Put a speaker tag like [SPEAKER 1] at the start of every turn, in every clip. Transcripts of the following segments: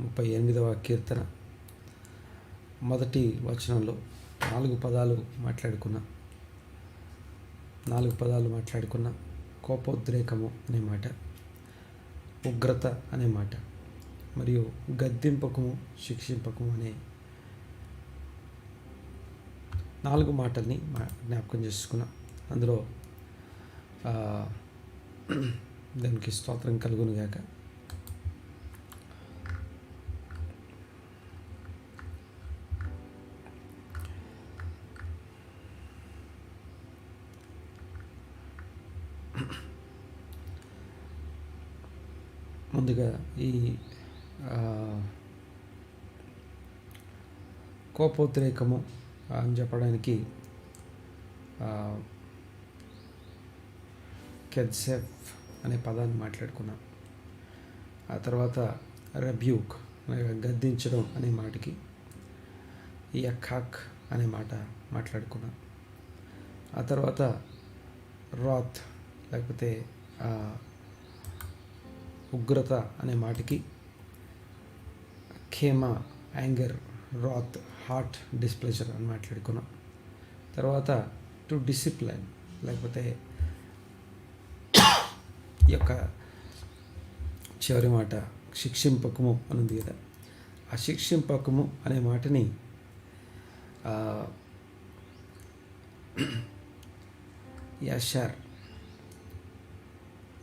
[SPEAKER 1] ముప్పై ఎనిమిదవ కీర్తన. మొదటి వచనంలో నాలుగు పదాలు మాట్లాడుకున్నా. నాలుగు పదాలు మాట్లాడుకున్న. కోపోద్రేకము అనే మాట. ఉగ్రత అనే మాట. మరియు గద్దింపకము శిక్షింపకము అనే నాలుగు మాటల్ని మా జ్ఞాపకం చేసుకున్నా. అందులో దానికి స్తోత్రం కలుగునుగాక ముందుగా ఈ కోపోద్రేకము అని చెప్పడానికి కెడ్సెఫ్ అనే పదాన్ని మాట్లాడుకున్నాం. ఆ తర్వాత రెబ్యూక్ అనగా గద్దించడం అనే మాటకి యఖాక్ అనే మాట మాట్లాడుకున్నాం. ఆ తర్వాత రాత్ లేకపోతే ఉగ్రత అనే మాటకి ఖేమా యాంగర్ రాత్ హార్ట్ డిస్ప్లెజర్ అని మాట్లాడుకున్నాం. తర్వాత టు డిసిప్లైన్ లేకపోతే ఈ యొక్క చివరి మాట శిక్షింపకము అని ఉంది కదా. ఆ శిక్షింపకము అనే మాటని యాషార్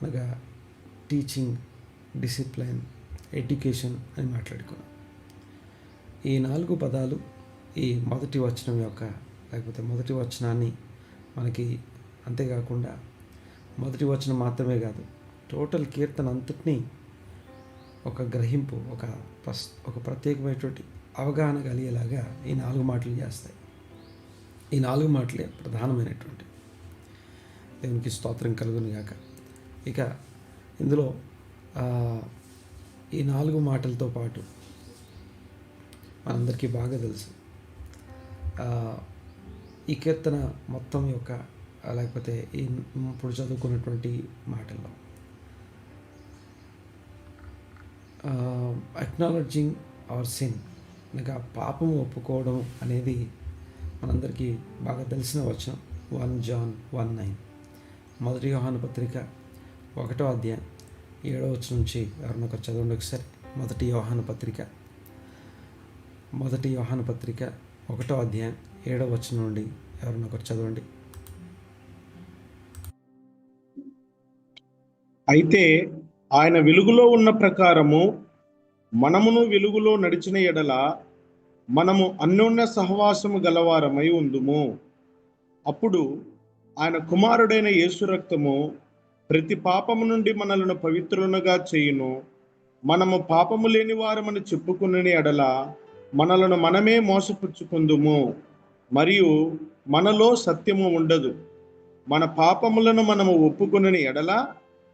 [SPEAKER 1] అనగా టీచింగ్ డిసిప్లైన్ ఎడ్యుకేషన్ అని మాట్లాడుకున్నాం. ఈ నాలుగు పదాలు ఈ మొదటి వచనం యొక్క లేకపోతే మొదటి వచనాన్ని మనకి అంతేకాకుండా మొదటి వచనం మాత్రమే కాదు టోటల్ కీర్తన అంతటినీ ఒక గ్రహింపు ఒక ప్రస్ ఒక ప్రత్యేకమైనటువంటి అవగాహన కలిగేలాగా ఈ నాలుగు మాటలు చేస్తాయి. ఈ నాలుగు మాటలే ప్రధానమైనటువంటి. దేవునికి స్తోత్రం కలుగును గాక. ఇక ఇందులో ఈ నాలుగు మాటలతో పాటు మనందరికీ బాగా తెలుసు. ఈ కీర్తన మొత్తం యొక్క లేకపోతే ఈ ఇప్పుడు చదువుకున్నటువంటి మాటల్లో. అక్నాలజింగ్ అవర్ సిన్ అనగా పాపం ఒప్పుకోవడం అనేది మనందరికీ బాగా తెలిసిన వచనం. One John one nine. మొదటి యోహాను పత్రిక ఒకటో అధ్యాయం. ఏడో వచ్చిన నుంచి ఎవరినొక చదవండి ఒకసారి. మొదటి యోహాన పత్రిక. మొదటి యోహాన పత్రిక ఒకటో అధ్యాయం ఏడో వచనం నుండి ఎవరినొకరు చదవండి.
[SPEAKER 2] అయితే ఆయన వెలుగులో ఉన్న ప్రకారము మనమును వెలుగులో నడిచిన ఎడల మనము అన్యోన్య సహవాసము గలవారమై ఉందుము. అప్పుడు ఆయన కుమారుడైన యేసు రక్తము ప్రతి పాపము నుండి మనలను పవిత్రులుగా చేయును. మనము పాపము లేని వారమని చెప్పుకుని ఎడల మనలను మనమే మోసపుచ్చుకుందుము. మరియు మనలో సత్యము ఉండదు. మన పాపములను మనము ఒప్పుకుని ఎడల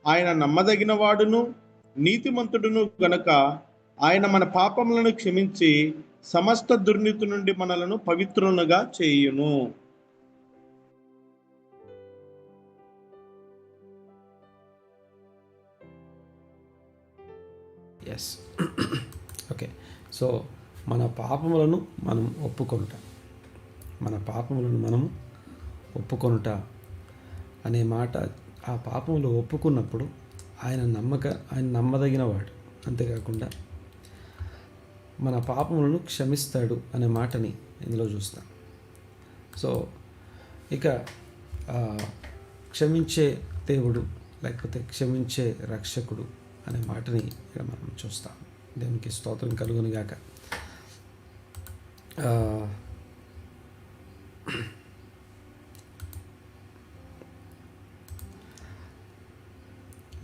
[SPEAKER 2] ఆయన నమ్మదగిన వాడును నీతిమంతుడును గనక ఆయన మన పాపములను క్షమించి సమస్త దుర్నీతి నుండి మనలను పవిత్రులుగా చేయును.
[SPEAKER 1] ఎస్ ఓకే సో మన పాపములను మనం ఒప్పుకొనుట. మన పాపములను మనము ఒప్పుకొనుట అనే మాట ఆ పాపములు ఒప్పుకున్నప్పుడు ఆయన నమ్మక ఆయన నమ్మదగిన వాడు అంతేకాకుండా మన పాపములను క్షమిస్తాడు అనే మాటని ఇందులో చూస్తాం. సో ఇక క్షమించే దేవుడు లేకపోతే క్షమించే రక్షకుడు అనే మాటని ఇక్కడ మనం చూస్తాం. దేవునికి స్తోత్రం కలుగును గాక.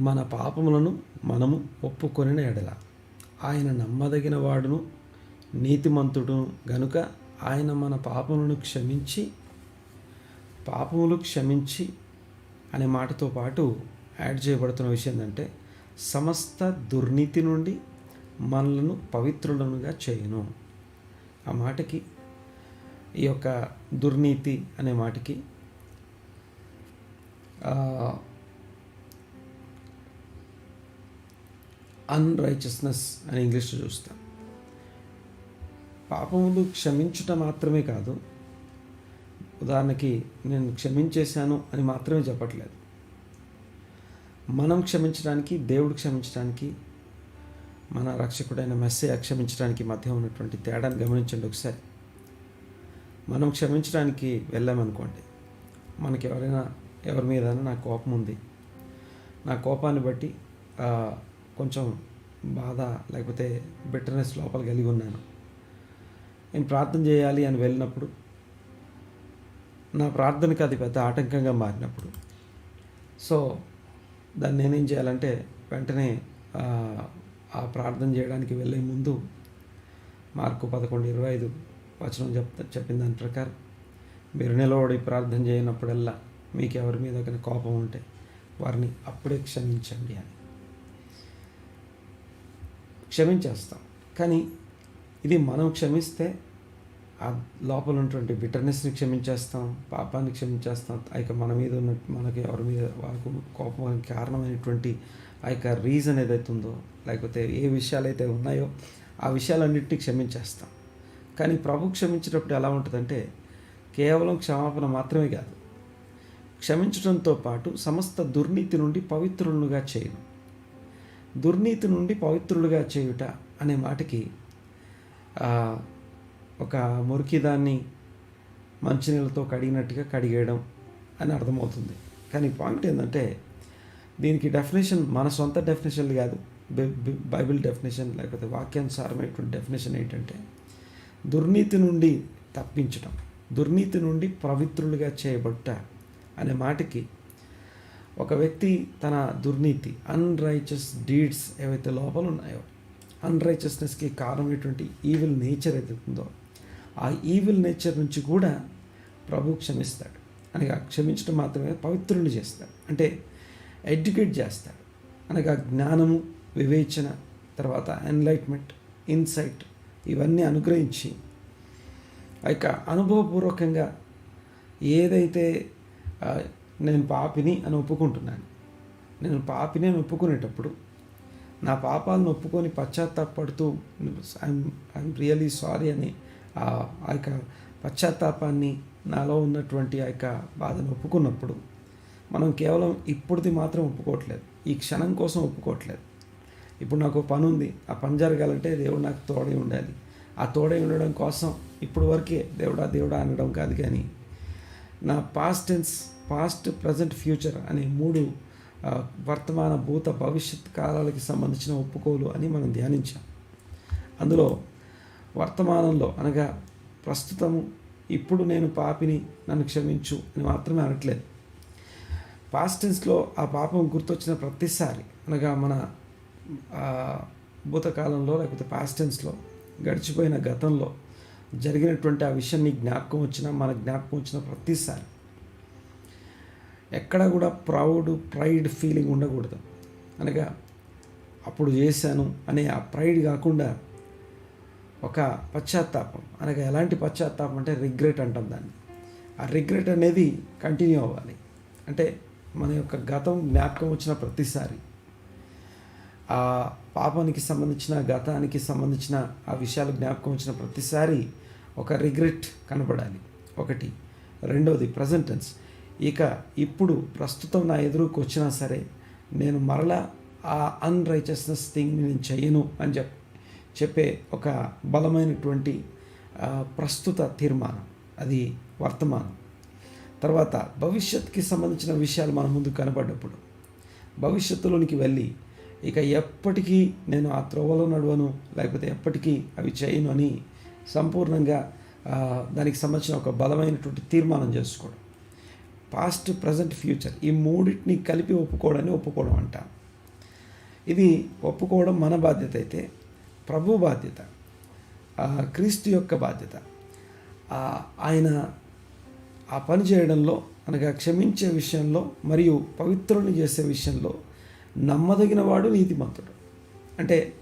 [SPEAKER 1] మన పాపములను మనము ఒప్పుకొనిన ఎడల ఆయన నమ్మదగిన వాడును నీతిమంతుడును గనుక ఆయన మన పాపములను క్షమించి పాపములు క్షమించి అనే మాటతో పాటు యాడ్ చేయబడుతున్న విషయం ఏంటంటే సమస్త దుర్నీతి నుండి మనలను పవిత్రులనుగా చేయను. ఆ మాటకి ఈ యొక్క దుర్నీతి అనే మాటకి అన్రైచియస్నెస్ అని ఇంగ్లీష్లో చూస్తాం. పాపములు క్షమించుట మాత్రమే కాదు ఉదాహరణకి నేను క్షమించేశాను అని మాత్రమే చెప్పట్లేదు. మనం క్షమించడానికి దేవుడు క్షమించడానికి మన రక్షకుడైన మెస్సే క్షమించడానికి మధ్య ఉన్నటువంటి తేడాను గమనించండి ఒకసారి. మనం క్షమించడానికి వెళ్ళామనుకోండి మనకి ఎవరైనా ఎవరి మీద నా కోపం ఉంది. నా కోపాన్ని బట్టి కొంచెం బాధ లేకపోతే బిట్టర్నెస్ లోపల కలిగి ఉన్నాను. నేను ప్రార్థన చేయాలి అని వెళ్ళినప్పుడు నా ప్రార్థనకి అది పెద్ద ఆటంకంగా మారినప్పుడు సో దాన్ని నేనేం చేయాలంటే వెంటనే ఆ, ప్రార్థన చేయడానికి వెళ్ళే ముందు మార్కు పదకొండు ఇరవై ఐదు వచనం చెప్ చెప్పిన దాని ప్రకారం మీరు నిలబడి ప్రార్థన చేయనప్పుడల్లా మీకు ఎవరి మీద కానీ కోపం ఉంటే వారిని అప్పుడే క్షమించండి అని. క్షమించేస్తాం. కానీ ఇది మనం క్షమిస్తే ఆ లోపల ఉన్నటువంటి బిటర్నెస్ని క్షమించేస్తాం పాపాన్ని క్షమించేస్తాం. ఆ యొక్క మన మీద ఉన్న మనకి ఎవరి మీద వాళ్ళకు కోపానికి కారణమైనటువంటి ఆ యొక్క రీజన్ ఏదైతే ఉందో లేకపోతే ఏ విషయాలు అయితే ఉన్నాయో ఆ విషయాలన్నింటినీ క్షమించేస్తాం. కానీ ప్రభు క్షమించేటప్పుడు ఎలా ఉంటుందంటే కేవలం క్షమాపణ మాత్రమే కాదు. క్షమించడంతో పాటు సమస్త దుర్నీతి నుండి పవిత్రులుగా చేయను. దుర్నీతి నుండి పవిత్రులుగా చేయుట అనే మాటకి ఒక మురికి దాన్ని మంచినీళ్ళతో కడిగినట్టుగా కడిగేయడం అని అర్థమవుతుంది. కానీ పాయింట్ ఏంటంటే దీనికి డెఫినేషన్ మన సొంత డెఫినేషన్లు కాదు. బైబిల్ డెఫినేషన్ లేకపోతే వాక్యానుసారమైనటువంటి డెఫినేషన్ ఏంటంటే దుర్నీతి నుండి తప్పించడం దుర్నీతి నుండి పవిత్రులుగా చేయబట్ట అనే మాటకి ఒక వ్యక్తి తన దుర్నీతి అన్రైచస్ డీడ్స్ ఏవైతే లోపల ఉన్నాయో అన్రైచస్నెస్కి కారణమైనటువంటి ఈవిల్ నేచర్ ఏదైతే ఉందో ఆ ఈవిల్ నేచర్ నుంచి కూడా ప్రభు క్షమిస్తాడు. అనగా క్షమించడం మాత్రమే పవిత్రుని చేస్తాడు. అంటే ఎడ్యుకేట్ చేస్తాడు. అనగా జ్ఞానము వివేచన తర్వాత ఎన్లైట్మెంట్ ఇన్సైట్ ఇవన్నీ అనుగ్రహించి ఆ యొక్క అనుభవపూర్వకంగా ఏదైతే నేను పాపిని అని ఒప్పుకుంటున్నాను. నేను పాపిని అని ఒప్పుకునేటప్పుడు నా పాపాలను ఒప్పుకొని పశ్చాత్తాపడుతూ ఐఎమ్ ఐఎమ్ రియలీ సారీ అని ఆ ఆ యొక్క పశ్చాత్తాపాన్ని నాలో ఉన్నటువంటి ఆ యొక్క బాధను ఒప్పుకున్నప్పుడు మనం కేవలం ఇప్పుడుది మాత్రం ఒప్పుకోవట్లేదు. ఈ క్షణం కోసం ఒప్పుకోవట్లేదు. ఇప్పుడు నాకు పని ఉంది. ఆ పని జరగాలంటే దేవుడు నాకు తోడై ఉండాలి. ఆ తోడై ఉండడం కోసం ఇప్పుడు వరకే దేవుడా దేవుడా అనడం కాదు కానీ నా past tense past present future అనే మూడు వర్తమాన భూత భవిష్యత్ కాలాలకి సంబంధించిన ఒప్పుకోలు అని మనం ధ్యానించాం. అందులో వర్తమానంలో అనగా ప్రస్తుతము ఇప్పుడు నేను పాపిని నన్ను క్షమించు అని మాత్రమే అనట్లేదు. పాస్ట్ టెన్స్లో ఆ పాపం గుర్తొచ్చిన ప్రతిసారి అనగా మన భూతకాలంలో లేకపోతే పాస్ట్ టెన్స్లో గడిచిపోయిన గతంలో జరిగినటువంటి ఆ విషయం నీ జ్ఞాపకం వచ్చినా మన జ్ఞాపకం వచ్చిన ప్రతిసారి ఎక్కడ కూడా ప్రౌడ్ ప్రైడ్ ఫీలింగ్ ఉండకూడదు. అనగా అప్పుడు చేశాను అనే ఆ ప్రైడ్ కాకుండా ఒక పశ్చాత్తాపం. అనగా ఎలాంటి పశ్చాత్తాపం అంటే రిగ్రెట్ అంటాం దాన్ని. ఆ రిగ్రెట్ అనేది కంటిన్యూ అవ్వాలి. అంటే మన యొక్క గతం జ్ఞాపకం వచ్చిన ప్రతిసారి. ఆ పాపానికి సంబంధించిన గతానికి సంబంధించిన ఆ విషయాలు జ్ఞాపకం వచ్చిన ప్రతిసారి ఒక రిగ్రెట్ కనబడాలి. ఒకటి. రెండవది ప్రజెంటెన్స్ ఇక ఇప్పుడు ప్రస్తుతం నా ఎదురుకు వచ్చినా సరే నేను మరలా ఆ అన్రైచస్నెస్ థింగ్ని నేను చేయను అని చెప్పి చెప్పే ఒక బలమైనటువంటి ప్రస్తుత తీర్మానం. అది వర్తమానం. తర్వాత భవిష్యత్తుకి సంబంధించిన విషయాలు మన ముందు కనబడ్డప్పుడు భవిష్యత్తులోనికి వెళ్ళి ఇక ఎప్పటికీ నేను ఆ త్రోవలో నడవను లేకపోతే ఎప్పటికీ అవి చేయను అని సంపూర్ణంగా దానికి సంబంధించిన ఒక బలమైనటువంటి తీర్మానం చేసుకోవడం. పాస్ట్ ప్రజెంట్ ఫ్యూచర్ ఈ మూడింటిని కలిపి ఒప్పుకోవడాన్ని ఒప్పుకోవడం అంటాం. ఇది ఒప్పుకోవడం మన బాధ్యత అయితే ప్రభు బాధ్యత క్రీస్తు యొక్క బాధ్యత. ఆయన ఆ పని చేయడంలో అనగా క్షమించే విషయంలో మరియు పవిత్రుని చేసే విషయంలో నమ్మదగిన వాడు నీతిమంతుడు. అంటే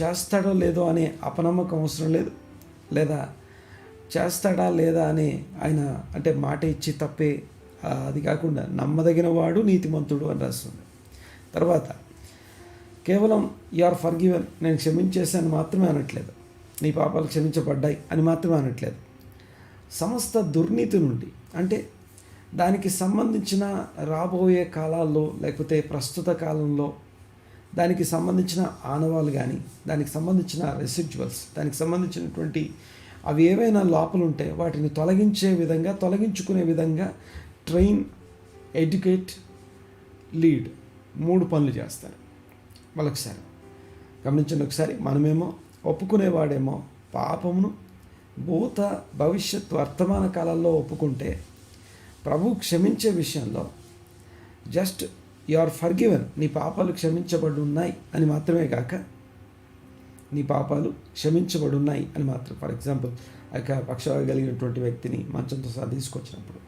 [SPEAKER 1] చేస్తాడో లేదో అనే అపనమ్మకం అవసరం లేదు. లేదా చేస్తాడా లేదా అనే ఆయన అంటే మాట ఇచ్చి తప్పే అది కాకుండా నమ్మదగిన వాడు నీతిమంతుడు అని రాస్తుంది తర్వాత కేవలం యు ఆర్ ఫర్ గివెన్ నేను క్షమించేశాను మాత్రమే అనట్లేదు. నీ పాపాలు క్షమించబడ్డాయి అని మాత్రమే అనట్లేదు. సమస్త దుర్నీతి నుండి అంటే దానికి సంబంధించిన రాబోయే కాలాల్లో లేకపోతే ప్రస్తుత కాలంలో దానికి సంబంధించిన ఆనవాలు కానీ దానికి సంబంధించిన రెసిడ్యువల్స్ దానికి సంబంధించినటువంటి అవి ఏవైనా లోపలు ఉంటే వాటిని తొలగించే విధంగా తొలగించుకునే విధంగా ట్రైన్ ఎడ్యుకేట్ లీడ్ మూడు పనులు చేస్తారు. మరొకసారి గమనించండి ఒకసారి మనమేమో ఒప్పుకునేవాడేమో పాపమును భూత భవిష్యత్ వర్తమాన కాలాల్లో ఒప్పుకుంటే ప్రభు క్షమించే విషయంలో జస్ట్ యు ఆర్ ఫర్గివెన్ నీ పాపాలు క్షమించబడి ఉన్నాయి అని మాత్రమే కాక నీ పాపాలు క్షమించబడి ఉన్నాయి అని మాత్రం ఫర్ ఎగ్జాంపుల్ యొక్క పక్షగలిగినటువంటి కలిగినటువంటి వ్యక్తిని మంచంతో సహా తీసుకొచ్చినప్పుడు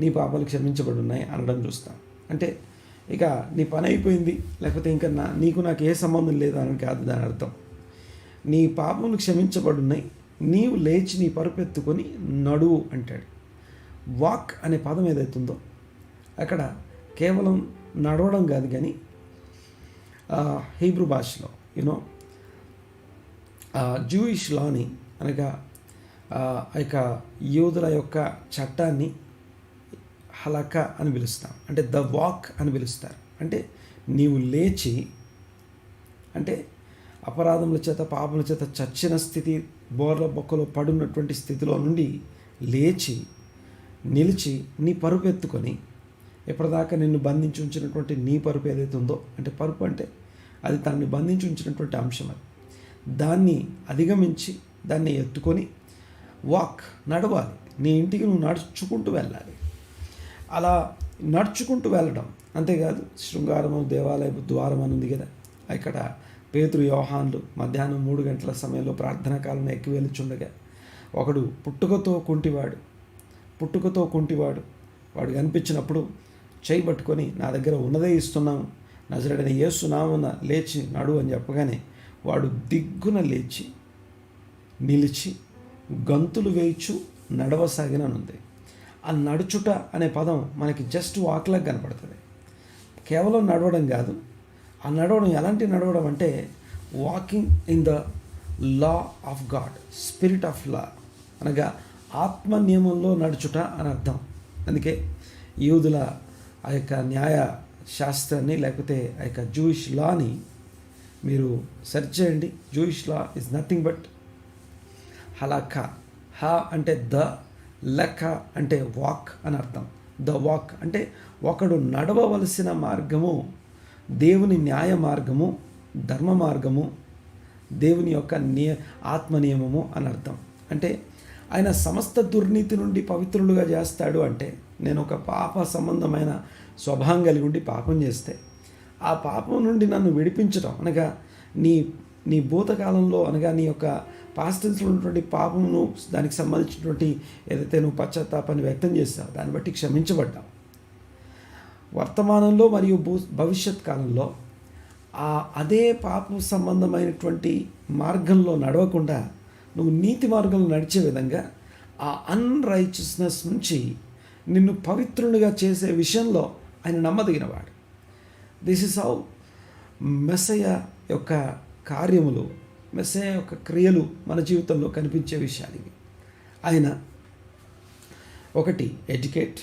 [SPEAKER 1] నీ పాపాలు క్షమించబడి ఉన్నాయి అనడం చూస్తాం. అంటే ఇక నీ పని అయిపోయింది. లేకపోతే ఇంకా నా నీకు నాకు ఏ సంబంధం లేదు అని కాదు దాని అర్థం. నీ పాపములు క్షమించబడి ఉన్నాయి నీవు లేచి నీ పరుపెత్తుకొని నడువు అంటాడు. వాక్ అనే పదం ఏదైతుందో అక్కడ కేవలం నడవడం కాదు కానీ హీబ్రూ భాషలో యూనో జూయిష్ లాని అనగా ఆ యొక్క యూదుల యొక్క చట్టాన్ని హలక అని పిలుస్తాం. అంటే ద వాక్ అని పిలుస్తారు. అంటే నీవు లేచి అంటే అపరాధముల చేత పాపముల చేత చచ్చిన స్థితి బోర్ల బొక్కలో పడున్నటువంటి స్థితిలో నుండి లేచి నిలిచి నీ పరుపు ఎత్తుకొని ఎప్పటిదాకా నిన్ను బంధించి ఉంచినటువంటి నీ పరుపు ఏదైతే ఉందో అంటే పరుపు అంటే అది తనని బంధించి ఉంచినటువంటి అంశం అది. దాన్ని అధిగమించి దాన్ని ఎత్తుకొని వాక్ నడవాలి. నీ ఇంటికి నువ్వు నడుచుకుంటూ వెళ్ళాలి. అలా నడుచుకుంటూ వెళ్ళడం. అంతేకాదు శృంగారము దేవాలయపు ద్వారం అని ఉంది కదా. ఇక్కడ పేతురు యోహాన్లు మధ్యాహ్నం మూడు గంటల సమయంలో ప్రార్థనా కాలం ఎక్కి వెళ్ళుచుండగా ఒకడు పుట్టుకతో కుంటివాడు. పుట్టుకతో కుంటివాడు. వాడు కనిపించినప్పుడు చేయి పట్టుకొని నా దగ్గర ఉన్నదే ఇస్తున్నాము నజరడని యేసునామున లేచి నడు అని చెప్పగానే వాడు దిగ్గున లేచి నిలిచి గంతులు వేయచ్చు నడవసాగిననుంది. ఆ నడుచుట అనే పదం మనకి జస్ట్ వాక్లాగా కనపడుతుంది. కేవలం నడవడం కాదు ఆ నడవడం ఎలాంటి నడవడం అంటే walking in the law of God spirit of law అనగా ఆత్మ నియమంలో నడుచుట అని అర్థం. అందుకే యూదుల ఆ యొక్క న్యాయ శాస్త్రాన్ని లేకపోతే ఆ యొక్క జూయిష్ లాని మీరు సెర్చ్ చేయండి. Jewish law is nothing but halakha హ అంటే ద లెక్క అంటే వాక్ అని అర్థం. ద వాక్ అంటే ఒకడు నడవవలసిన మార్గము దేవుని న్యాయ మార్గము ధర్మ మార్గము దేవుని యొక్క నియ ఆత్మ నియమము అని అర్థం. అంటే ఆయన సమస్త దుర్నీతి నుండి పవిత్రులుగా చేస్తాడు అంటే నేను ఒక పాప సంబంధమైన స్వభావం కలిగి ఉండి పాపం చేస్తే ఆ పాపం నుండి నన్ను విడిపించడం అనగా నీ నీ భూతకాలంలో అనగా నీ యొక్క పాస్టెన్స్లో ఉన్నటువంటి పాపమును దానికి సంబంధించినటువంటి ఏదైతే నువ్వు పశ్చాత్తాపాన్ని వ్యక్తం చేస్తావు దాన్ని బట్టి క్షమించబడ్డావు. వర్తమానంలో మరియు భూ భవిష్యత్ కాలంలో ఆ అదే పాపం సంబంధమైనటువంటి మార్గంలో నడవకుండా నువ్వు నీతి మార్గంలో నడిచే విధంగా ఆ అన్రైచియస్నెస్ నుంచి నిన్ను పవిత్రునిగా చేసే విషయంలో ఆయన నమ్మదగినవాడు. దిస్ ఇస్ హౌ మెస్సయ యొక్క కార్యములు మెస్సే యొక్క క్రియలు మన జీవితంలో కనిపించే విషయాలు ఇవి. ఆయన ఒకటి ఎడ్యుకేట్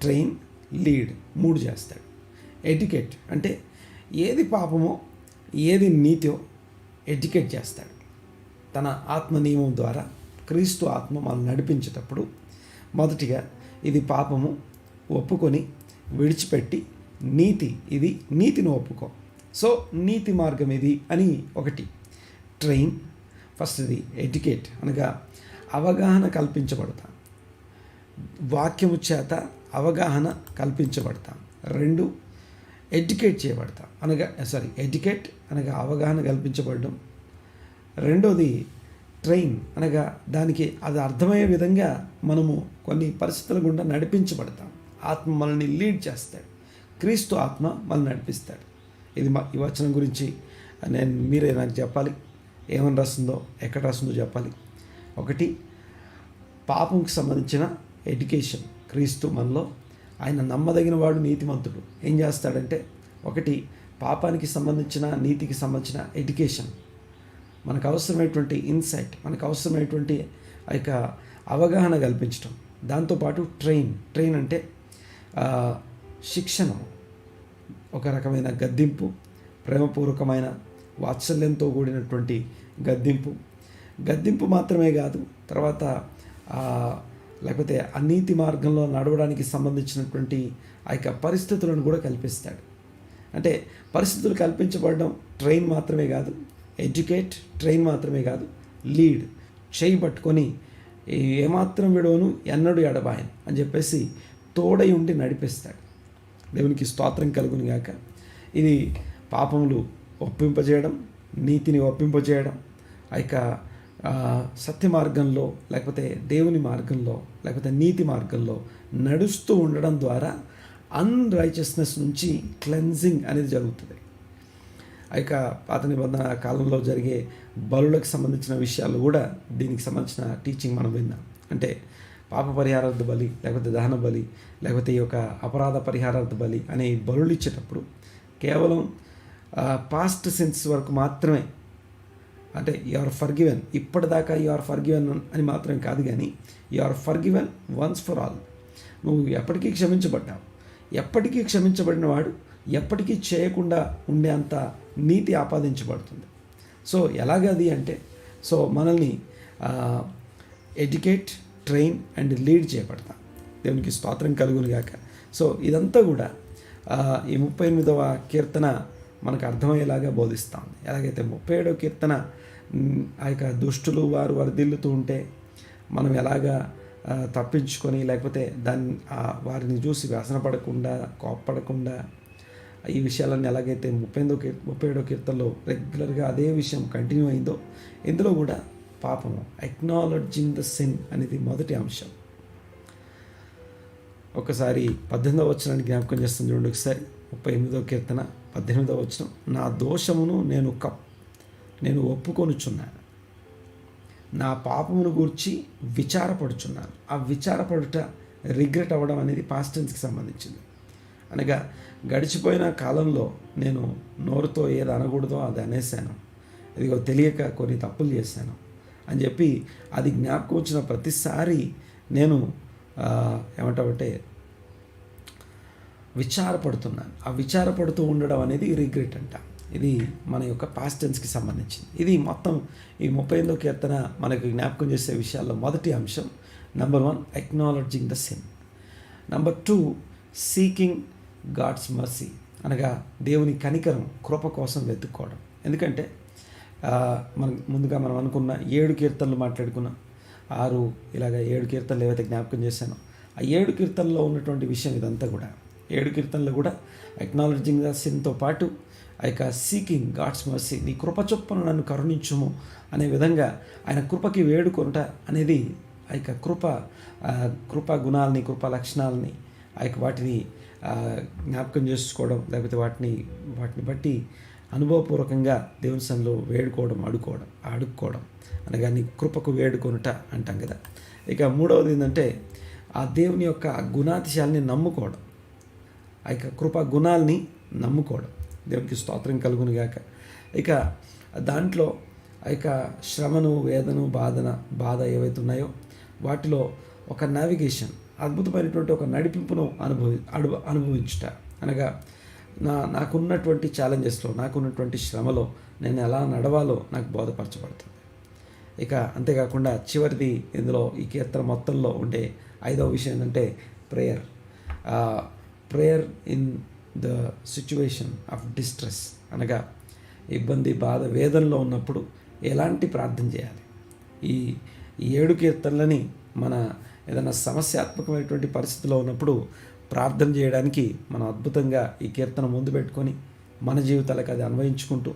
[SPEAKER 1] ట్రైన్ లీడ్ మూడు చేస్తాడు. ఎడ్యుకేట్ అంటే ఏది పాపమో ఏది నీతో ఎడ్యుకేట్ చేస్తాడు. తన ఆత్మ నియమం ద్వారా క్రీస్తు ఆత్మ మనం నడిపించేటప్పుడు మొదటిగా ఇది పాపము ఒప్పుకొని విడిచిపెట్టి నీతి ఇది నీతిని ఒప్పుకో. సో నీతి మార్గం ఇది అని ఒకటి. ట్రైన్ ఫస్ట్ది ఎడ్యుకేట్ అనగా అవగాహన కల్పించబడతాం. వాక్యము చేత అవగాహన కల్పించబడతాం. రెండు ఎడ్యుకేట్ చేయబడతాం. అనగా సారీ ఎడ్యుకేట్ అనగా అవగాహన కల్పించబడడం. రెండోది ట్రైన్ అనగా దానికి అది అర్థమయ్యే విధంగా మనము కొన్ని పరిస్థితుల గుండా నడిపించబడతాం. ఆత్మ మనల్ని లీడ్ చేస్తాడు. క్రీస్తు ఆత్మ మనల్ని నడిపిస్తాడు. ఇది మా ఈ వచనం గురించి నేను మీరే నాకు చెప్పాలి. ఏమని రాస్తుందో ఎక్కడ రాస్తుందో చెప్పాలి. ఒకటి పాపంకి సంబంధించిన ఎడ్యుకేషన్. క్రీస్తు మనలో ఆయన నమ్మదగిన వాడు నీతిమంతుడు. ఏం చేస్తాడంటే ఒకటి పాపానికి సంబంధించిన నీతికి సంబంధించిన ఎడ్యుకేషన్. మనకు అవసరమైనటువంటి ఇన్సైట్ మనకు అవసరమైనటువంటి ఆ యొక్క అవగాహన కల్పించడం దాంతోపాటు ట్రైన్. ట్రైన్ అంటే శిక్షణ. ఒక రకమైన గద్దింపు ప్రేమపూర్వకమైన వాత్సల్యంతో కూడినటువంటి గద్దింపు. గద్దింపు మాత్రమే కాదు తర్వాత ఆ, లేకపోతే అనీతి మార్గంలో నడవడానికి సంబంధించినటువంటి ఆ యొక్క పరిస్థితులను కూడా కల్పిస్తాడు. అంటే పరిస్థితులు కల్పించబడడం ట్రైన్ మాత్రమే కాదు ఎడ్యుకేట్ ట్రైన్ మాత్రమే కాదు లీడ్ చేయి పట్టుకొని ఏమాత్రం విడవను ఎన్నడూ ఎడబాయను అని చెప్పేసి తోడై ఉండి నడిపిస్తాడు. దేవునికి స్తోత్రం కలుగును గాక. ఇది పాపములు ఒప్పింపజేయడం నీతిని ఒప్పింపజేయడం ఆ యొక్క సత్య మార్గంలో లేకపోతే దేవుని మార్గంలో లేకపోతే నీతి మార్గంలో నడుస్తూ ఉండడం ద్వారా అన్రైచియస్నెస్ నుంచి క్లెన్జింగ్ అనేది జరుగుతుంది. ఆ యొక్క పాత నిబంధన కాలంలో జరిగే బలులకు సంబంధించిన విషయాలు కూడా దీనికి సంబంధించిన టీచింగ్ మనం విన్నాం. అంటే పాప పరిహారార్థ బలి లేకపోతే దహన బలి లేకపోతే ఈ యొక్క అపరాధ పరిహారార్థ బలి అనే బలులు ఇచ్చేటప్పుడు కేవలం పాస్ట్ సెన్స్ వరకు మాత్రమే అంటే యు ఆర్ ఫర్ గివెన్ ఇప్పటిదాకా యు ఆర్ ఫర్ గివెన్ అని మాత్రం కాదు కానీ you are forgiven once for all నువ్వు ఎప్పటికీ క్షమించబడ్డావు. ఎప్పటికీ క్షమించబడిన వాడు ఎప్పటికీ చేయకుండా ఉండేంత నీతి ఆపాదించబడుతుంది. సో ఎలాగది అంటే సో మనల్ని ఎడ్యుకేట్ ట్రైన్ అండ్ లీడ్ చేయబడతాం. దేవునికి స్తోత్రం కలుగునుగాక. సో ఇదంతా కూడా ఈ ముప్పై ఎనిమిదవ కీర్తన మనకు అర్థమయ్యేలాగా బోధిస్తాం ఎలాగైతే ముప్పై ఏడో కీర్తన ఆ యొక్క దుష్టులు వారు వరదిల్లుతూ ఉంటే మనం ఎలాగా తప్పించుకొని లేకపోతే దాన్ని వారిని చూసి వ్యసన పడకుండా కోప్పడకుండా ఈ విషయాలన్నీ ఎలాగైతే ముప్పై ఎనిమిదో కీర్ ముప్పై ఏడో కీర్తనలో రెగ్యులర్గా అదే విషయం కంటిన్యూ అయిందో ఇందులో కూడా పాపము అక్నాలడ్జింగ్ ద సిన్ అనేది మొదటి అంశం. ఒకసారి పద్దెనిమిదవ వచనాన్ని జ్ఞాపకం చేస్తుంది చూడండి ఒకసారి ముప్పై ఎనిమిదో కీర్తన. పద్దెనిమిదవ వచ్చిన నా దోషమును నేను కప్ నేను ఒప్పుకొనుచున్నాను నా పాపమును గూర్చి విచారపడుచున్నాను. ఆ విచారపడుట రిగ్రెట్ అవ్వడం అనేది పాస్టెన్స్కి సంబంధించింది. అనగా గడిచిపోయిన కాలంలో నేను నోరుతో ఏది అనకూడదో అది అనేసాను ఇదిగో తెలియక కొన్ని తప్పులు చేశాను. అని చెప్పి అది జ్ఞాపకం వచ్చిన ప్రతిసారి నేను ఏమంటామంటే విచారపడుతున్నాను. ఆ విచారపడుతూ ఉండడం అనేది రిగ్రెట్ అంట. ఇది మన యొక్క పాస్టెన్స్కి సంబంధించింది. ఇది మొత్తం ఈ ముప్పై ఎనిమిదో కీర్తన మనకు జ్ఞాపకం చేసే విషయాల్లో మొదటి అంశం. Number one acknowledging the sin number two seeking God's mercy అనగా దేవుని కనికరం కృప కోసం వెతుక్కోవడం. ఎందుకంటే మనం ముందుగా మనం అనుకున్న ఏడు కీర్తనలు మాట్లాడుకున్నాం. ఆరు ఇలాగ ఏడు కీర్తనలు ఏవైతే జ్ఞాపకం చేశానో ఆ ఏడు కీర్తనలో ఉన్నటువంటి విషయం ఇదంతా కూడా. ఏడు కీర్తనలు కూడా అక్నాలజింగ్ ద సిన్తో పాటు ఆ యొక్క సీకింగ్ గాడ్స్ మర్సీ నీ కృప చొప్పున నన్ను కరుణించుము అనే విధంగా ఆయన కృపకి వేడుకొనుట అనేది ఆ యొక్క కృప ఆ, కృపా గుణాలని కృపా లక్షణాలని ఆ యొక్క వాటిని జ్ఞాపకం చేసుకోవడం లేకపోతే వాటిని వాటిని బట్టి అనుభవపూర్వకంగా దేవుని సన్నిలో వేడుకోవడం అడుకోవడం అడుక్కోవడం అనగా నీ కృపకు వేడుకొనుట అంటాం కదా. ఇక మూడవది ఏంటంటే ఆ దేవుని యొక్క గుణాతిశాలని నమ్ముకోవడం. ఆ యొక్క కృపా గుణాలని నమ్ముకోవడం. దేవునికి స్తోత్రం కలుగునుగాక ఇక దాంట్లో ఆ యొక్క శ్రమను వేదను బాధన బాధ ఏవైతే ఉన్నాయో వాటిలో ఒక నావిగేషన్ అద్భుతమైనటువంటి ఒక నడిపింపును అనుభవి అను అనుభవించుట. అనగా నా నాకున్నటువంటి ఛాలెంజెస్లో నాకున్నటువంటి శ్రమలో నేను ఎలా నడవాలో నాకు బోధపరచబడుతుంది. ఇక అంతేకాకుండా చివరిది ఇందులో ఈ కీర్తన మొత్తంలో ఉండే ఐదవ విషయం ఏంటంటే prayer prayer in the situation of distress అనగా ఇబ్బంది బాధ వేదనలో ఉన్నప్పుడు ఎలాంటి ప్రార్థన చేయాలి? ఈ ఏడు కీర్తనలని మన ఏదైనా సమస్యాత్మకమైనటువంటి పరిస్థితిలో ఉన్నప్పుడు ప్రార్థన చేయడానికి మనం అద్భుతంగా ఈ కీర్తన ముందు పెట్టుకొని మన జీవితాలకు అది అన్వయించుకుంటూ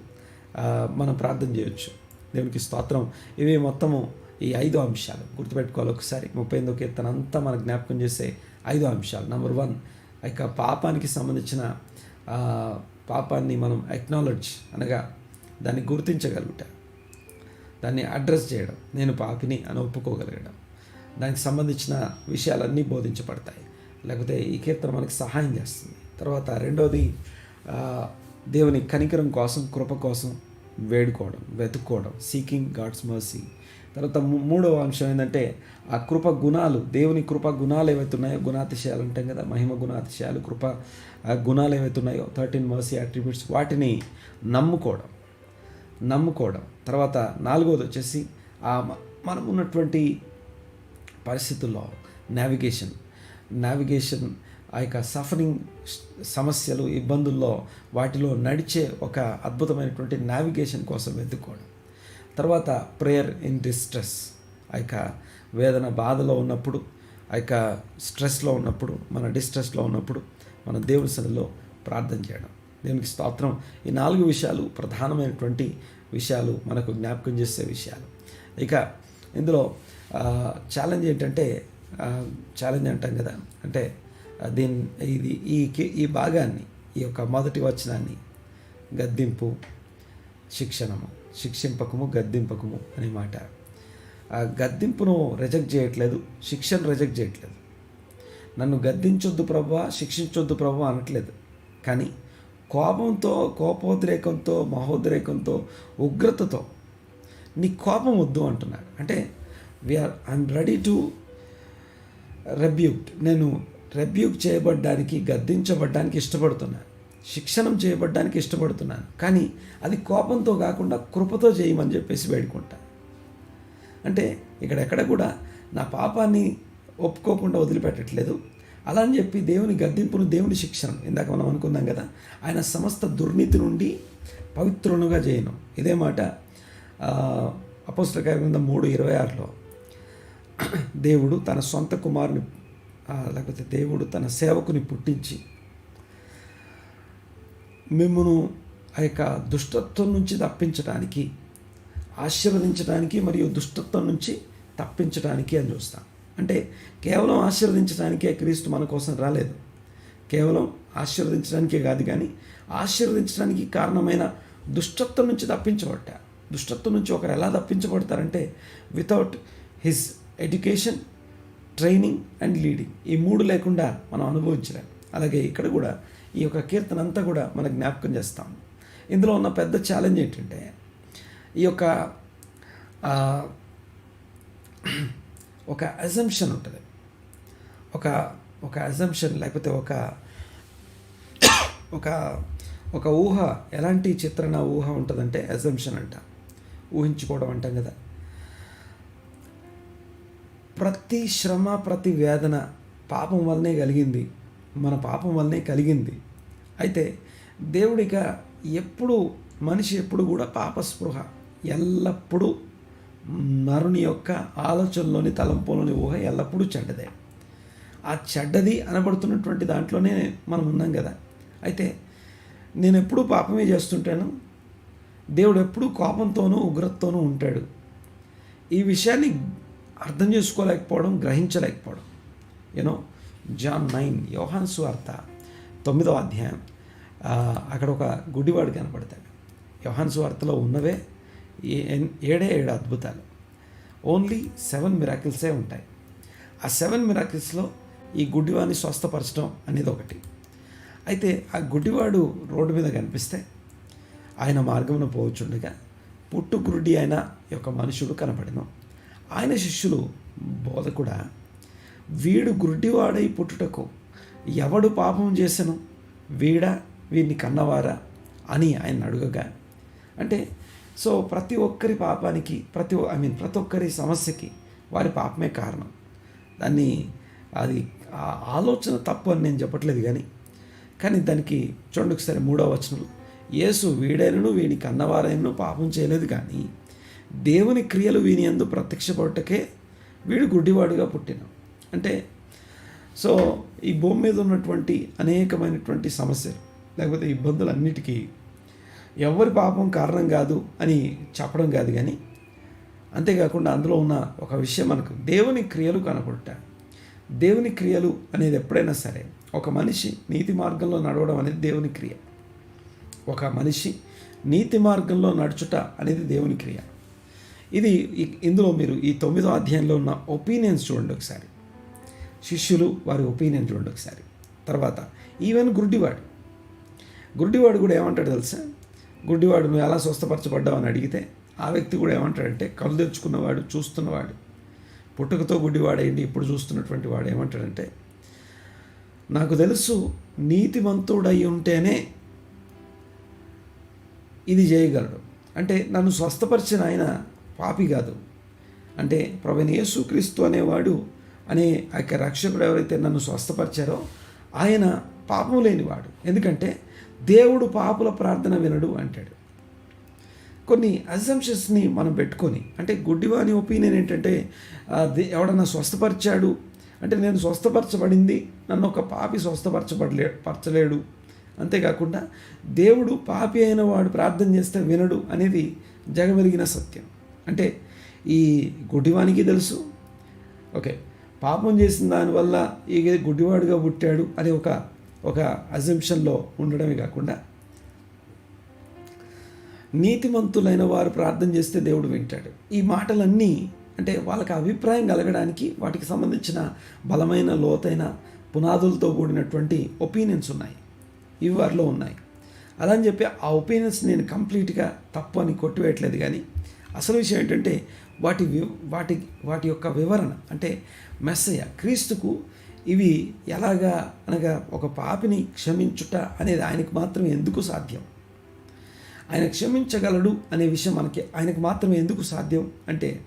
[SPEAKER 1] మనం ప్రార్థన చేయొచ్చు. దేవునికి స్తోత్రం. ఇవి మొత్తము ఈ ఐదు అంశాలు. గుర్తుపెట్టుకోవాలి ఒకసారి. ముప్పై ఎనిమిదో కీర్తన అంతా మనకు జ్ఞాపకం చేసే ఐదు అంశాలు. నెంబర్ వన్ ఆ యొక్క పాపానికి సంబంధించిన పాపాన్ని మనం ఎక్నాలజ్ అనగా దాన్ని గుర్తించగలుగుట. దాన్ని అడ్రస్ చేయడం. నేను పాపిని అని ఒప్పుకోగలగడం. దానికి సంబంధించిన విషయాలన్నీ బోధించబడతాయి. లేకపోతే ఈ కీర్తన మనకి సహాయం చేస్తుంది. తర్వాత రెండోది దేవుని కనికరం కోసం కృప కోసం వేడుకోవడం వెతుక్కోవడం. సీకింగ్ గాడ్స్ మర్సీ తర్వాత మూడవ అంశం ఏంటంటే ఆ కృప గుణాలు దేవుని కృప గుణాలు ఏవైతే ఉన్నాయో గుణాతిశయాలు ఉంటాయి కదా మహిమ గుణాతిశయాలు కృప గుణాలు ఏవైతే ఉన్నాయో థర్టీన్ మర్సీ అట్రిబ్యూట్స్ వాటిని నమ్ముకోవడం నమ్ముకోవడం. తర్వాత నాలుగోది వచ్చేసి ఆ మనం ఉన్నటువంటి పరిస్థితుల్లో నావిగేషన్ నావిగేషన్ ఆ యొక్క సఫరింగ్ సమస్యలు ఇబ్బందుల్లో వాటిలో నడిచే ఒక అద్భుతమైనటువంటి నావిగేషన్ కోసం వెతుక్కోవడం. తర్వాత ప్రేయర్ ఇన్ డిస్ట్రెస్ ఆ యొక్క వేదన బాధలో ఉన్నప్పుడు ఆ యొక్క స్ట్రెస్లో ఉన్నప్పుడు మన డిస్ట్రెస్లో ఉన్నప్పుడు మన దేవుని సన్నిలో ప్రార్థన చేయడం. దేవునికి స్తోత్రం. ఈ నాలుగు విషయాలు ప్రధానమైనటువంటి విషయాలు మనకు జ్ఞాపకం చేసే విషయాలు. ఇక ఇందులో ఛాలెంజ్ ఏంటంటే ఛాలెంజ్ అంటాం కదా. అంటే దీని ఇది ఈ ఈ భాగాన్ని ఈ యొక్క మొదటి వచనాన్ని గద్దింపు శిక్షణము. శిక్షింపకము గద్దింపకము అనే మాట. ఆ గద్దింపును రిజెక్ట్ చేయట్లేదు శిక్షణ రిజెక్ట్ చేయట్లేదు. నన్ను గద్దించొద్దు ప్రభు శిక్షించొద్దు ప్రభు అనట్లేదు. కానీ కోపంతో కోపోద్రేకంతో మహోద్రేకంతో ఉగ్రతతో నీ కోపం వద్దు అంటున్నాడు అంటే we are I am ready to rebuked నేను రెబ్యూక్ చేయబడ్డానికి గద్దించబడ్డానికి ఇష్టపడుతున్నాను శిక్షణం చేయబడ్డానికి ఇష్టపడుతున్నాను. కానీ అది కోపంతో కాకుండా కృపతో చేయమని చెప్పేసి వేడుకుంటాను అంటే ఇక్కడ ఎక్కడ కూడా నా పాపాన్ని ఒప్పుకోకుండా వదిలిపెట్టట్లేదు. అలా అని చెప్పి దేవుని గద్దింపును దేవుని శిక్షణ ఇందాక మనం అనుకున్నాం కదా ఆయన సమస్త దుర్నీతి నుండి పవిత్రునుగా చేయను. ఇదే మాట అపోస్టల గ్రంథం మూడు ఇరవై ఆరులో. దేవుడు తన సొంత కుమారుని లేకపోతే దేవుడు తన సేవకుని పుట్టించి మిమ్మను ఆ యొక్క దుష్టత్వం నుంచి తప్పించడానికి ఆశీర్వదించడానికి మరియు దుష్టత్వం నుంచి తప్పించడానికి అని చూస్తాం. అంటే కేవలం ఆశీర్వదించడానికే క్రీస్తు మన కోసం రాలేదు. కేవలం ఆశీర్వదించడానికే కాదు కానీ ఆశీర్వదించడానికి కారణమైన దుష్టత్వం నుంచి తప్పించబడ్డా దుష్టత్వం నుంచి ఒకరు ఎలా తప్పించబడతారంటే without his education training and leading ఈ మూడు లేకుండా మనం అనుభవించలేం. అలాగే ఇక్కడ కూడా ఈ యొక్క కీర్తన అంతా కూడా మనకు జ్ఞాపకం చేస్తాం. ఇందులో ఉన్న పెద్ద ఛాలెంజ్ ఏంటంటే ఈ యొక్క ఒక అజంప్షన్ ఉంటుంది. ఒక ఒక అజంప్షన్ లేకపోతే ఒక ఒక ఒక ఊహ ఎలాంటి చిత్రణ ఊహ ఉంటుందంటే అజంప్షన్ అంట. ఊహించుకోవడం అంటాం కదా. ప్రతి శ్రమ ప్రతి వేదన పాపం వల్లనే కలిగింది. మన పాపం వల్లనే కలిగింది. అయితే దేవుడిక ఎప్పుడు మనిషి ఎప్పుడు కూడా పాపస్పృహ ఎల్లప్పుడూ నరుని యొక్క ఆలోచనలోని తలంపులోని ఊహ ఎల్లప్పుడూ చెడ్డదే. ఆ చెడ్డది అనబడుతున్నటువంటి దాంట్లోనే మనం ఉన్నాం కదా. అయితే నేను ఎప్పుడూ పాపమే చేస్తుంటాను. దేవుడు ఎప్పుడూ కోపంతోనూ ఉగ్రతతోనూ ఉంటాడు. ఈ విషయాన్ని అర్థం చేసుకోలేకపోవడం గ్రహించలేకపోవడం. యూనో జాన్ నైన్ యోహాన్ సువార్త తొమ్మిదవ అధ్యాయం. అక్కడ ఒక గుడ్డివాడు కనపడతాడు. యోహాన్ సువార్తలో ఉన్నవే ఏ- ఏడే ఏడు అద్భుతాలు. ఓన్లీ సెవెన్ మిరాకిల్సే ఉంటాయి. ఆ సెవెన్ మిరాకిల్స్లో ఈ గుడ్డివాడిని స్వస్థపరచడం అనేది ఒకటి. అయితే ఆ గుడ్డివాడు రోడ్డు మీద కనిపిస్తే ఆయన మార్గమును పోవచ్చుండగా పుట్టుగురుడి అయిన యొక్క మనుషుడు కనపడను. ఆయన శిష్యులు బోధ కూడా వీడు గుడ్డివాడై పుట్టుటకు ఎవడు పాపం చేసెను? వీడా? వీడిని కన్నవారా? అని ఆయన అడుగగా. అంటే సో ప్రతి ఒక్కరి పాపానికి ప్రతి ఐ మీన్ ప్రతి ఒక్కరి సమస్యకి వారి పాపమే కారణం. దాన్ని అది ఆ ఆలోచన తప్పు అని నేను చెప్పట్లేదు కానీ కానీ దానికి చూడండి ఒకసారి మూడవ వచనంలో. యేసు వీడైనను వీని కన్నవారైనను పాపం చేయలేదు కానీ దేవుని క్రియలు వీని ఎందు ప్రత్యక్షపడటకే వీడు గుడ్డివాడుగా పుట్టిన అంటే సో ఈ భూమి మీద ఉన్నటువంటి అనేకమైనటువంటి సమస్యలు లేకపోతే ఇబ్బందులన్నిటికీ ఎవరి పాపం కారణం కాదు అని చెప్పడం కాదు కానీ అంతేకాకుండా అందులో ఉన్న ఒక విషయం మనకు దేవుని క్రియలు కనబడుట దేవుని క్రియలు అనేది ఎప్పుడైనా సరే ఒక మనిషి నీతి మార్గంలో నడవడం అనేది దేవుని క్రియ. ఒక మనిషి నీతి మార్గంలో నడుచుట అనేది దేవుని క్రియ. ఇది ఇందులో మీరు ఈ తొమ్మిదో అధ్యాయంలో ఉన్న ఒపీనియన్స్ చూడండి ఒకసారి. శిష్యులు వారి ఒపీనియన్ చూడండి ఒకసారి. తర్వాత ఈవెన్ గుడ్డివాడు. గుడ్డివాడు కూడా ఏమంటాడు తెలుసా? గుడ్డివాడు నువ్వు ఎలా స్వస్థపరచబడ్డావు? అని అడిగితే ఆ వ్యక్తి కూడా ఏమంటాడంటే కళ్ళు తెచ్చుకున్నవాడు చూస్తున్నవాడు. పుట్టుకతో గుడ్డివాడేంటి ఇప్పుడు చూస్తున్నటువంటి వాడు ఏమంటాడంటే నాకు తెలుసు నీతిమంతుడై ఉంటేనే ఇది చేయగలడు. అంటే నన్ను స్వస్థపరిచిన ఆయన పాపి కాదు. అంటే ప్రవీణ యేసుక్రీస్తు అనేవాడు అనే ఆ యొక్క రక్షకుడు ఎవరైతే నన్ను స్వస్థపరిచారో ఆయన పాపం లేనివాడు. ఎందుకంటే దేవుడు పాపుల ప్రార్థన వినడు అంటాడు. కొన్ని అజంప్షన్స్ని మనం పెట్టుకొని అంటే గుడ్డివాని ఒపీనియన్ ఏంటంటే ఎవడన్నా స్వస్థపరిచాడు అంటే నేను స్వస్థపరచబడింది నన్ను ఒక పాపి స్వస్థపరచబడలే పరచలేడు. అంతేకాకుండా దేవుడు పాపి అయిన వాడు ప్రార్థన చేస్తే వినడు అనేది జగమెరిగిన సత్యం. అంటే ఈ గుడ్డివానికి తెలుసు. ఓకే. పాపం చేసిన దానివల్ల ఈ గుడ్డివాడుగా పుట్టాడు అనే ఒక ఒక అజంప్షన్లో ఉండడమే కాకుండా నీతిమంతులైన వారు ప్రార్థన చేస్తే దేవుడు వింటాడు. ఈ మాటలన్నీ అంటే వాళ్ళకి అభిప్రాయం కలగడానికి వాటికి సంబంధించిన బలమైన లోతైన పునాదులతో కూడినటువంటి ఒపీనియన్స్ ఉన్నాయి. ఇవి వారిలో ఉన్నాయి. అలా అని చెప్పి ఆ ఒపీనియన్స్ నేను కంప్లీట్గా తప్పు అని కొట్టివేయట్లేదు కానీ అసలు విషయం ఏంటంటే వాటి వి వాటి వాటి యొక్క వివరణ అంటే మెస్సయ్య క్రీస్తుకు ఇవి ఎలాగా అనగా ఒక పాపిని క్షమించుట అనేది ఆయనకు మాత్రమే ఎందుకు సాధ్యం? ఆయన క్షమించగలడు అనే విషయం మనకి ఆయనకు మాత్రమే ఎందుకు సాధ్యం? అంటే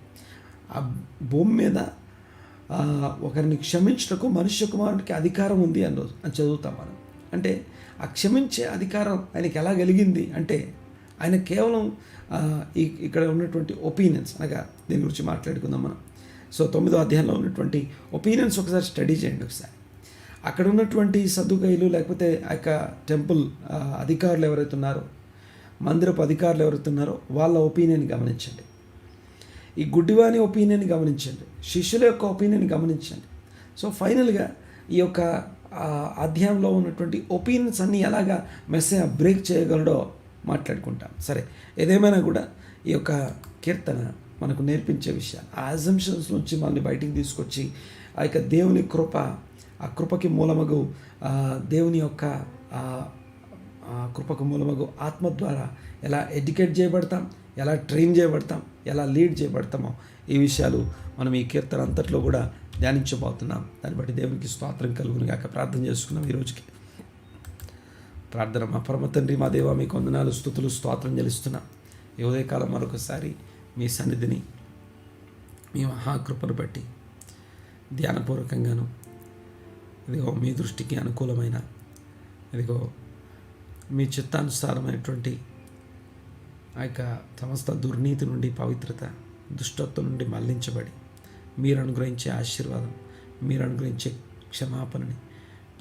[SPEAKER 1] ఆ భూమి మీద ఒకరిని క్షమించుటకు మనుష్య కుమారుడికి అధికారం ఉంది అని అని చదువుతాం మనం. అంటే ఆ క్షమించే అధికారం ఆయనకి ఎలా కలిగింది? అంటే ఆయన కేవలం ఇక్కడ ఉన్నటువంటి ఒపీనియన్స్ అనగా దీని గురించి మాట్లాడుకుందాం మనం. సో తొమ్మిదో అధ్యాయంలో ఉన్నటువంటి ఒపీనియన్స్ ఒకసారి స్టడీ చేయండి ఒకసారి. అక్కడ ఉన్నటువంటి సదుకైలు లేకపోతే ఆ యొక్క టెంపుల్ అధికారులు ఎవరైతే ఉన్నారో మందిరపు అధికారులు ఎవరైతే ఉన్నారో వాళ్ళ ఒపీనియన్ గమనించండి. ఈ గుడ్డివాని ఒపీనియన్ గమనించండి. శిష్యుల యొక్క ఒపీనియన్ గమనించండి. సో ఫైనల్గా ఈ యొక్క అధ్యాయంలో ఉన్నటువంటి ఒపీనియన్స్ అన్నీ ఎలాగా మెసేజ్ బ్రేక్ చేయగలడో మాట్లాడుకుంటాం. సరే ఏదేమైనా కూడా ఈ యొక్క కీర్తన మనకు నేర్పించే విషయాలు ఆ అజంషన్స్ నుంచి మనల్ని బయటికి తీసుకొచ్చి ఆ యొక్క దేవుని కృప ఆ కృపకి మూలమగు దేవుని యొక్క కృపకు మూలమగు ఆత్మ ద్వారా ఎలా ఎడ్యుకేట్ చేయబడతాం ఎలా ట్రైన్ చేయబడతాం ఎలా లీడ్ చేయబడతామో ఈ విషయాలు మనం ఈ కీర్తన అంతట్లో కూడా ధ్యానించబోతున్నాం. దాన్ని బట్టి దేవునికి స్వాతంత్రం కలుగును కాక ప్రార్థన చేసుకున్నాం ఈ రోజుకి. ప్రార్థన మా పరమ తండ్రి మా దేవ మీకు వందనాలు స్థుతులు స్తోత్రం చెల్లిస్తున్నాం. ఈ ఉదయకాలం మరొకసారి మీ సన్నిధిని మీ మహాకృపను బట్టి ధ్యానపూర్వకంగాను ఇదిగో మీ దృష్టికి అనుకూలమైన ఇదిగో మీ చిత్తానుసారమైనటువంటి ఆ యొక్క సమస్త దుర్నీతి నుండి పవిత్రత దుష్టత్వం నుండి మళ్ళించబడి మీరు అనుగ్రహించే ఆశీర్వాదం మీరు అనుగ్రహించే క్షమాపణని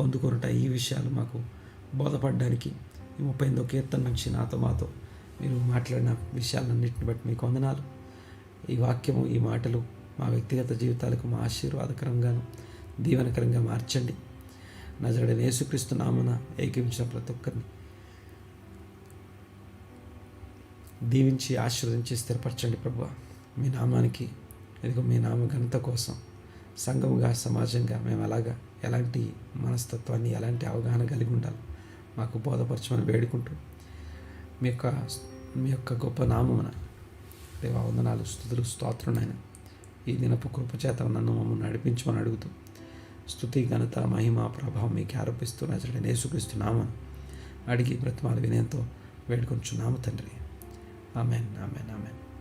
[SPEAKER 1] పొందుకొనుట ఈ విషయాలు మాకు బోధపడడానికి ఈ ముప్పై ఎనిమిదో కీర్తన నుంచి నాతో మాతో మీరు మాట్లాడిన విషయాలన్నింటిని బట్టి మీకు వందనాలు. ఈ వాక్యము ఈ మాటలు మా వ్యక్తిగత జీవితాలకు మా ఆశీర్వాదకరంగాను దీవెనకరంగా మార్చండి. నజరడని యేసుక్రీస్తు నామున ఏకీవించిన ప్రతి ఒక్కరిని దీవించి ఆశీర్వదించి స్థిరపరచండి ప్రభు మీ నామానికి ఇదిగో మీ నామ ఘనత కోసం సంఘముగా సమాజంగా మేము అలాగా ఎలాంటి మనస్తత్వాన్ని ఎలాంటి అవగాహన కలిగి ఉండాలి. మాకు బోధపరచమని వేడుకుంటూ మీ యొక్క మీ యొక్క గొప్ప నామమున దేవా వందనాలు స్థుతులు స్తోత్రునైన ఈ దినపు కృపచేత నన్ను మమ్మల్ని నడిపించమని అడుగుతూ స్థుతి ఘనత మహిమ ప్రభావం మీకు ఆరోపిస్తూ నచ్చడం నేసుకరిస్తున్నామని అడిగి బ్రతిమాలు వినయంతో వేడుకొంచున్నాము తండ్రి. ఆమెన్ ఆమెన్ ఆమెన్.